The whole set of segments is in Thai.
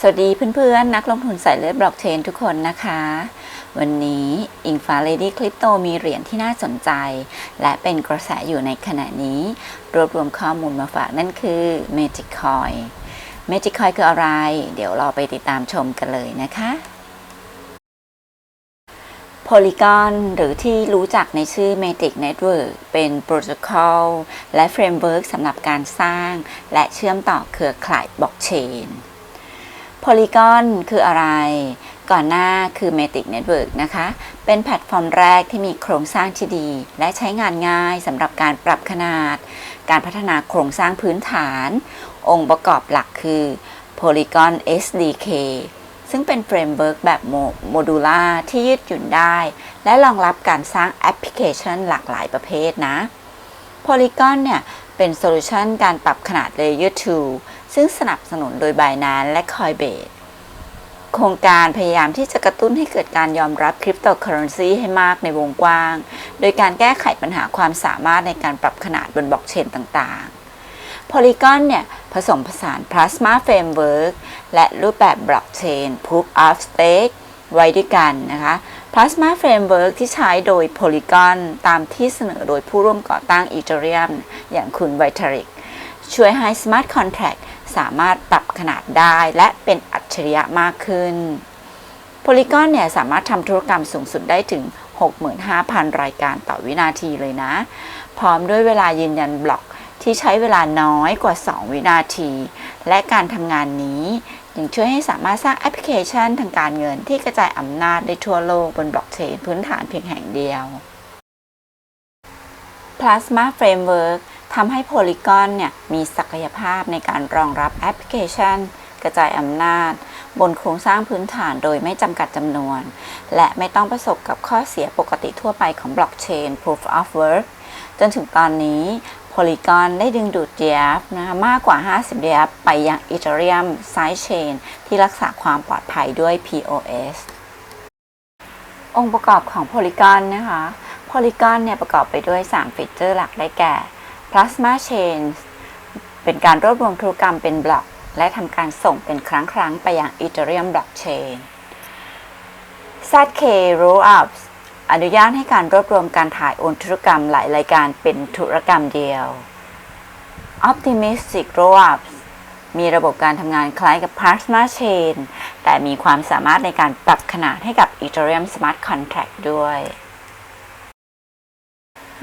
สวัสดีเพื่อนๆ นักลงทุนสายเลือดบล็อกเชนทุกคนนะคะ วันนี้อิงฟ้าเลดี้คริปโตมีเหรียญที่น่าสนใจ และเป็นกระแสอยู่ในขณะนี้ รวบรวมข้อมูลมาฝากนั่นคือ Magic Coin Magic Coin คืออะไร เดี๋ยวเราไปติดตามชมกันเลยนะคะ Polygon หรือที่รู้จักในชื่อ Matic Network เป็นโปรโตคอลและเฟรมเวิร์กสำหรับการสร้าง และเชื่อมต่อเครือข่ายบล็อกเชน Polygon คืออะไร ก่อนหน้าคือ Matic Network นะคะ เป็นแพลตฟอร์มแรกที่มีโครงสร้างที่ดี และใช้งานง่ายสำหรับการปรับขนาด การพัฒนาโครงสร้างพื้นฐาน องค์ประกอบหลักคือ Polygon SDK ซึ่งเป็นเฟรมเวิร์กแบบโมดูล่าที่ยืดหยุ่นได้ และรองรับการสร้างแอปพลิเคชันหลากหลายประเภทนะ Polygon เนี่ยเป็นโซลูชันการปรับขนาด Layer 2 ซึ่งสนับสนุนโดย Binance และ Coinbase โครงการพยายามที่จะกระตุ้นให้เกิดการยอมรับคริปโตเคอเรนซีให้มากในวงกว้าง โดยการแก้ไขปัญหาความสามารถในการปรับขนาดบนบล็อกเชนต่างๆ Polygon เนี่ย ผสมผสาน Plasma Framework และรูปแบบบล็อกเชน Proof of Stake ไว้ด้วยกันนะคะ Plasma Framework ที่ใช้โดย Polygon ตามที่เสนอโดยผู้ร่วมก่อตั้ง Ethereum อย่างคุณ Vitalik ช่วยให้ Smart Contract สามารถปรับขนาดได้และเป็นอัจฉริยะมากขึ้น Polygon เนี่ยสามารถทำธุรกรรมสูงสุดได้ถึง 65,000 รายการต่อวินาทีเลยนะ พร้อมด้วยเวลายืนยันบล็อกที่ใช้เวลาน้อยกว่า 2 วินาที และการทำงานนี้ยังช่วยให้สามารถสร้างแอปพลิเคชันทางการเงินที่กระจายอำนาจได้ทั่วโลกบนบล็อกเชนพื้นฐานเพียงแห่งเดียว Plasma Framework ทำให้ Polygon เนี่ยมีศักยภาพในการรองรับแอปพลิเคชัน กระจายอำนาจ บนโครงสร้างพื้นฐานโดยไม่จำกัดจำนวน และไม่ต้องประสบกับข้อเสียปกติทั่วไปของบล็อกเชน Proof of Work จนถึงตอนนี้ Polygon ได้ดึงดูด DApp นะมากกว่า 50 DApp ไปยัง Ethereum Sidechain ที่รักษาความปลอดภัยด้วย POS องค์ประกอบของ Polygon นะคะ Polygon เนี่ยประกอบไปด้วย 3 ฟีเจอร์หลักได้แก่ Plasma Chain เป็นการรวบรวมธุรกรรมเป็นบล็อก และทำการส่งเป็นครั้งครั้งไปยัง Ethereum Blockchain ZK Rollups อนุญาตให้การรวบรวมการถ่ายโอนธุรกรรมหลายรายการเป็นธุรกรรมเดียว Optimistic Rollups มีระบบการทำงานคล้ายกับ Plasma Chain แต่มีความสามารถในการปรับขนาดให้กับ Ethereum Smart Contract ด้วย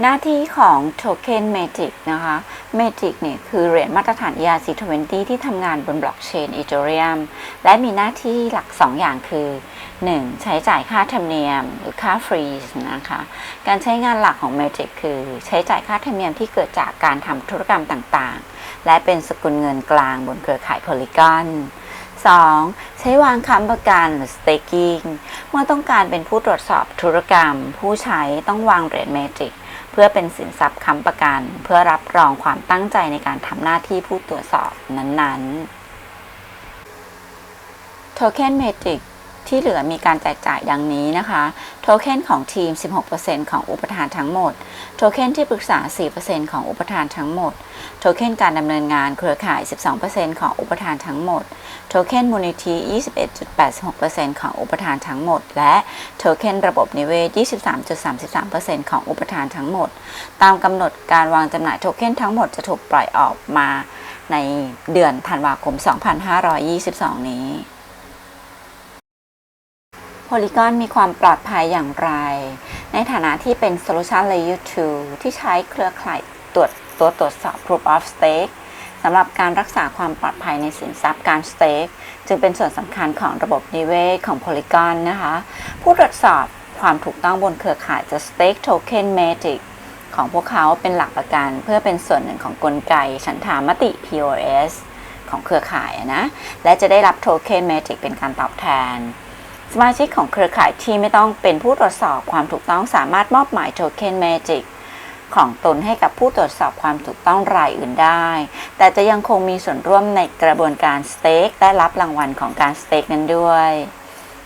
หน้าที่ของ Token Matic นะคะ Matic เนี่ยคือเหรียญมาตรฐาน ERC20 ที่ทำงานบนบล็อกเชน Ethereum และมีหน้าที่หลัก 2 อย่างคือ 1. ใช้จ่ายค่าธรรมเนียมหรือค่าฟรีนะคะ การใช้งานหลักของ Matic คือ ใช้จ่ายค่าธรรมเนียมที่เกิดจากการทำธุรกรรมต่างๆ และเป็นสกุลเงินกลางบนเครือข่าย Polygon 2. ใช้วางค้ำประกันหรือ staking เมื่อต้องการเป็นผู้ตรวจสอบธุรกรรม ผู้ใช้ต้องวางเหรียญ Matic เพื่อเป็นสินทรัพย์ค้ำประกัน เพื่อรับรองความตั้งใจในการทำหน้าที่ผู้ตรวจสอบนั้นๆ Token Matic ที่เหลือมีการแจกจ่ายดังนี้นะคะ โทเค็นของทีม 16%ของอุปทานทั้งหมด โทเค็นที่ปรึกษา 4%ของอุปทานทั้งหมด โทเค็นการดำเนินงานเครือข่าย 12%ของอุปทานทั้งหมด โทเค็นมูลนิธิ 21.86%ของอุปทานทั้งหมด และโทเค็นระบบนิเวศ 23.33%ของอุปทานทั้งหมด ตามกำหนดการวางจำหน่ายโทเค็นทั้งหมดจะถูกปล่อยออกมาในเดือนธันวาคม 2522 นี้ Polygon มีความปลอดภัยอย่างไร ในฐานะที่เป็น Solution Layer 2 ที่ใช้เครือข่ายตรวจตัวตรวจสอบ Proof of Stake สำหรับการรักษาความปลอดภัยในสินทรัพย์การ Stake จึงเป็นส่วนสำคัญของระบบนิเวศของ Polygon นะคะ ผู้ตรวจสอบความถูกต้องบนเครือข่ายจะ Stake Token Matic ของพวกเขาเป็นหลักประกันเพื่อเป็นส่วนหนึ่งของกลไกฉันทามติ POS ของเครือข่ายนะ และจะได้รับ Token Matic เป็นการตอบแทน สมาชิกของเครือข่ายที่ไม่ต้องเป็นผู้ตรวจสอบความถูกต้องสามารถมอบหมายโทเค็นเมจิกของตนให้กับผู้ตรวจสอบความถูกต้องรายอื่นได้ แต่จะยังคงมีส่วนร่วมในกระบวนการสเต็กและรับรางวัลของการสเต็กนั้นด้วย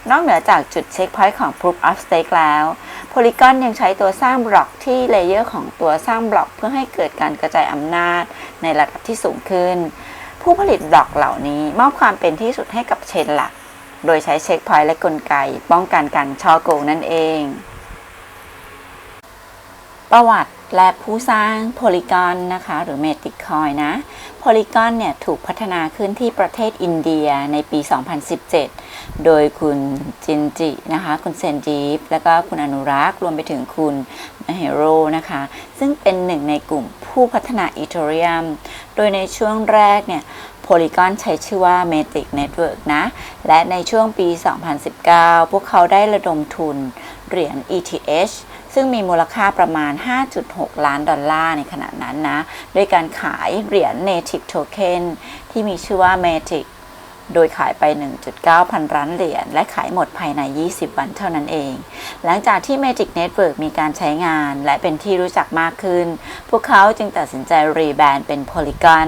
นอกเหนือจากจุดเช็คพอยต์ของ Proof of Stake แล้ว Polygon ยังใช้ตัวสร้างบล็อกที่เลเยอร์ของตัวสร้างบล็อกเพื่อให้เกิดการกระจายอำนาจในระดับที่สูงขึ้น ผู้ผลิตบล็อกเหล่านี้มอบความเป็นที่สุดให้กับเชนหลัก โดยใช้เช็คพอยต์และกลไก ป้องกันการช่อโกงนั่นเอง ประวัติ และผู้สร้างโพลีกอนนะคะ หรือเมติคอยนะโพลีกอนเนี่ยถูกพัฒนาขึ้นที่ประเทศอินเดียในปี 2017 โดยคุณจินจินะคะ คุณเซนจีฟแล้วก็คุณอนุรักษ์ รวมไปถึงคุณมเฮโรนะคะ ซึ่งเป็นหนึ่งในกลุ่มผู้พัฒนาอีเทเรียม โดยในช่วงแรกเนี่ยโพลีกอนใช้ชื่อว่า Matic Network นะ และในช่วงปี 2019 พวกเขาได้ระดมทุนเหรียญ ETH ซึ่งมีมูลค่าประมาณ 5.6 ล้านดอลลาร์ในขณะนั้นนะ ด้วยการขายเหรียญ Native Token ที่มีชื่อว่า Matic โดยขายไป 1.9 พันล้านเหรียญ และขายหมดภายใน 20 วันเท่านั้นเอง หลังจากที่ Magic Network มีการใช้งาน และเป็นที่รู้จักมากขึ้น พวกเขาจึงตัดสินใจรีแบรนด์เป็น Polygon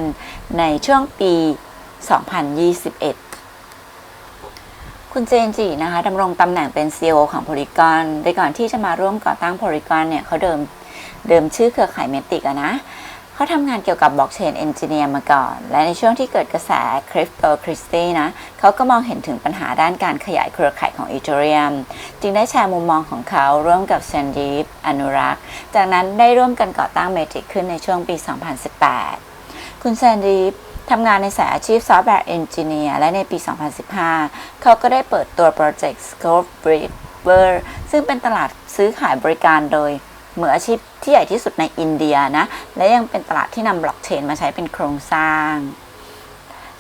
ในช่วงปี 2021 คุณเจนจีนะคะดำรงตำแหน่งเป็น CEO ของ Polygon โดยก่อนที่จะมาร่วมก่อตั้ง Polygon เนี่ยเขาเดิมเดิมชื่อเครือข่ายเมติกอะนะเขาทำงานเกี่ยวกับบล็อกเชนเอนจิเนียร์มาก่อน และในช่วงที่เกิดกระแสคริปโตคริสตีนะเขาก็มองเห็นถึงปัญหาด้านการขยายเครือข่ายของอีเทเรียมจึงได้แชร์มุมมองของเขาร่วมกับเซนดีฟอนุรักษ์ จากนั้นได้ร่วมกันก่อตั้งเมจิกขึ้นในช่วงปี 2018 คุณแซนดีฟ ทำงานในสายอาชีพซอฟต์แวร์เอนจิเนียร์และในปี 2015 เขาก็ได้เปิดตัวโปรเจกต์ Scope Bridger ซึ่งเป็นตลาดซื้อขายบริการโดยมืออาชีพที่ใหญ่ที่สุดในอินเดียนะ และยังเป็นตลาดที่นำบล็อกเชนมาใช้เป็นโครงสร้าง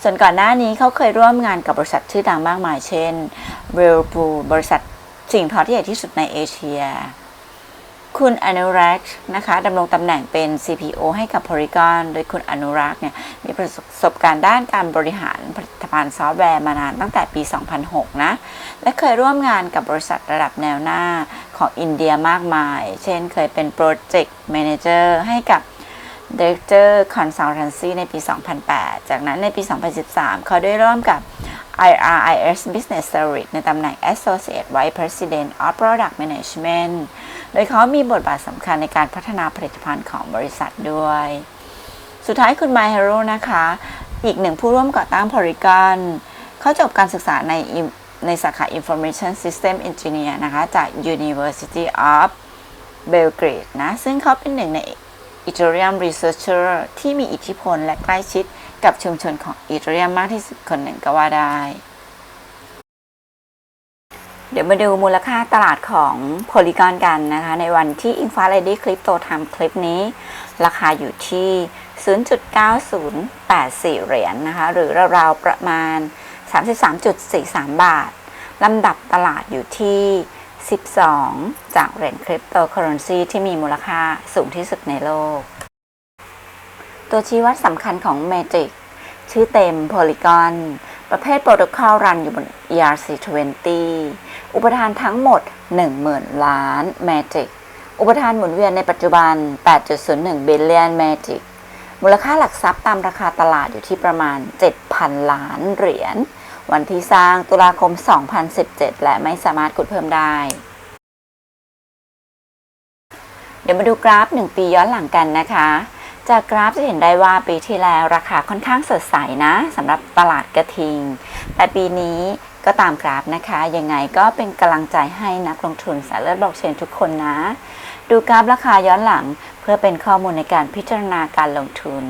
ส่วนก่อนหน้านี้เขาเคยร่วมงานกับบริษัทชื่อดังมากมาย เช่น w h i r l p o o l บริษัทสิ่งทอที่ใหญ่ที่สุดในเอเชีย คุณอนุรักษ์นะคะดำรงตำแหน่งเป็น CPO ให้กับ Polygon โดยคุณอนุรักษ์เนี่ยมีประสบการณ์ด้านการบริหารผลิตภัณฑ์ซอฟต์แวร์มานานตั้งแต่ปี 2006 นะ และเคยร่วมงานกับบริษัทระดับแนวหน้าของอินเดียมากมาย เช่นเคยเป็น Project Manager ให้กับ Director Consultancy ในปี 2008 จากนั้นในปี 2013 เขาได้ร่วมกับ IRIS Business Service ในตำแหน่ง Associate Vice President of Product Management โดยเขามีบทบาทสำคัญในการพัฒนาผลิตภัณฑ์ของบริษัทด้วย สุดท้ายคุณไมเฮโร่นะคะ อีกหนึ่งผู้ร่วมก่อตั้ง Polygon เขาจบการศึกษาในในสาขา Information System Engineer นะคะ จาก University of Belgrade นะ ซึ่งเขาเป็นหนึ่งใน Ethereum Researcher ที่มีอิทธิพลและใกล้ชิด กับชุมชนของ Ethereum มากที่สุดคนหนึ่งก็ว่าได้ เดี๋ยวมาดูมูลค่าตลาดของ Polygon กันนะคะ ในวันที่ i n f a r e d y Crypto ทำคลิปนี้ ราคาอยู่ที่ 0.9084 เหรียญนนะคะ หรือราวๆประมาณ 33.43 บาท ลำดับตลาดอยู่ที่ 12 จากเหรียญคริปโตเคอเรนซีที่มีมูลค่าสูงที่สุดในโลก ตัวชี้วัดสำคัญของ Magic ชื่อเต็ม Polygon ประเภทโปรโตคอลรันอยู่บน ERC20 อุปทานทั้งหมด 10,000 ล้าน Magic อุปทานหมุนเวียนในปัจจุบัน 8.01 billion Magic มูลค่าหลักทรัพย์ตามราคาตลาดอยู่ที่ประมาณ 7,000 ล้านเหรียญ วันที่สร้างตุลาคม 2017 และไม่สามารถกดเพิ่มได้ เดี๋ยวมาดูกราฟ 1 ปีย้อนหลังกันนะคะ จากกราฟจะเห็นได้ว่าปีที่แล้วราคาค่อนข้างสดใสนะสำหรับตลาดกระทิง แต่ปีนี้ก็ตามกราฟนะคะ ยังไงก็เป็นกำลังใจให้นักลงทุนสายเลือดบล็อกเชนทุกคนนะ ดูกราฟราคาย้อนหลัง เพื่อเป็นข้อมูลในการพิจารณาการลงทุน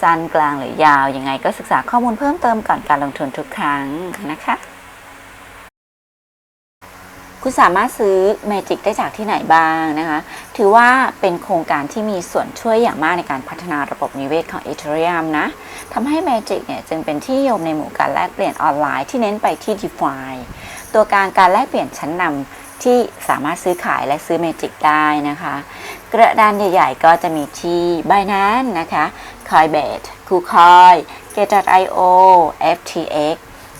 สั้นกลางหรือยาว ยังไงก็ศึกษาข้อมูลเพิ่มเติมก่อนการลงทุนทุกครั้งนะคะ คุณสามารถซื้อ Magic ได้จากที่ไหนบ้างนะคะ ถือว่าเป็นโครงการที่มีส่วนช่วยอย่างมากในการพัฒนาระบบนิเวศของ Ethereum นะทำให้ Magic เนี่ยจึงเป็นที่ยมในหมู่การแลกเปลี่ยนออนไลน์ที่เน้นไปที่ DeFi ตัวการการแลกเปลี่ยนชั้นนำที่สามารถซื้อขายและซื้อ Magic ได้นะคะ กระดานใหญ่ๆก็จะมีที่ Binance นะคะ Coinbase KuCoin Gate.io FTX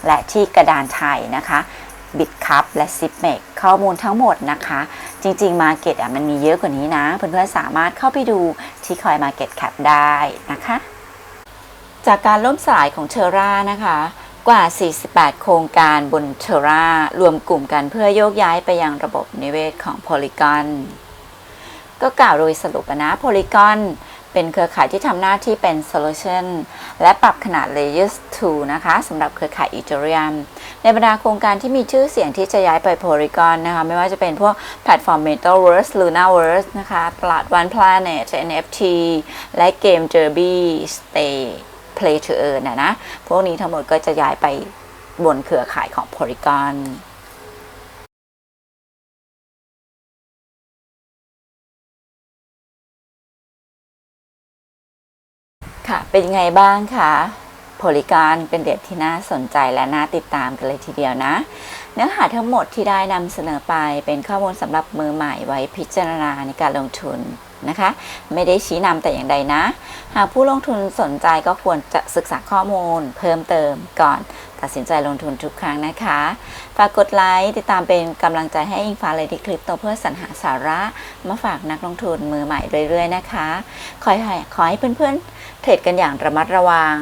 และที่กระดานไทยนะคะ บิตคัพและ s i p m e x ข้อมูลทั้งหมดนะคะ จริง ๆ Market อะมันมีเยอะกว่านี้นะ เพื่อนๆสามารถเข้าไปดูที่ Coin Market Cap ได้นะคะ จากการล่มสลายของเชอร่านะคะ กว่า 48 โครงการบนเชอร่ารวมกลุ่มกันเพื่อโยกย้ายไปยังระบบนิเวศของ Polygon ก็กล่าวโดยสรุปนะ Polygon เป็นเครือข่ายที่ทำหน้าที่เป็น solution และปรับขนาด layers 2 นะคะสำหรับเครือข่าย Ethereum ในบรรดาโครงการที่มีชื่อเสียงที่จะย้ายไป Polygon นะคะไม่ว่าจะเป็นพวกแพลตฟอร์ม Metaverse Lunaverse นะคะตลาด One Planet NFT และเกม Derby Stay Play to Earn นะนะพวกนี้ทั้งหมดก็จะย้ายไปบนเครือข่ายของ Polygon ค่ะ เป็นยังไงบ้างคะ โพลิกอนเป็นเด็ดที่น่าสนใจและน่าติดตามกันเลยทีเดียวนะ เนื้อหาทั้งหมดที่ได้นำเสนอไปเป็นข้อมูลสำหรับมือใหม่ไว้พิจารณาในการลงทุนนะคะ ไม่ได้ชี้นำแต่อย่างใดนะ หากผู้ลงทุนสนใจก็ควรจะศึกษาข้อมูล เพิ่มเติมก่อนตัดสินใจลงทุนทุกครั้งนะคะ ฝากกดไลค์ติดตามเป็นกำลังใจให้อิงฟ้าเลยที่คลิปโตเพื่อสรรหาสาระมาฝากนักลงทุนมือใหม่เรื่อยๆนะคะ ขอให้ขอให้เพื่อนๆเทรดกันอย่างระมัดระวัง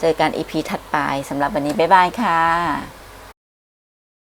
เจอกันอีพีถัดไปสำหรับวันนี้บ๊ายบายค่ะ